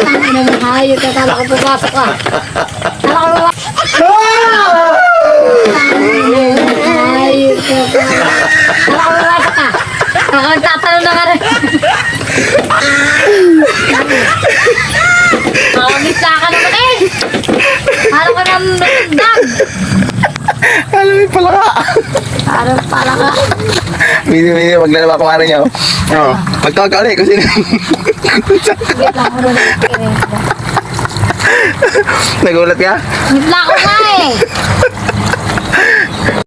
ka ka? Ano mo hayop ka tala ko pupasok ka? Tala ko pupasok. Hayop ka. Tala ko pupasok ka. Ako nagtatanong na ka rin. Ka naman eh. Nang nagdag. Alam mo pala ka. Parang pala ka. Mini, mini, wag na naman kumarin niya. Oo. Pagkakali, kasi Wait lang, ano na nagulat ka? Wait lang ako nga eh.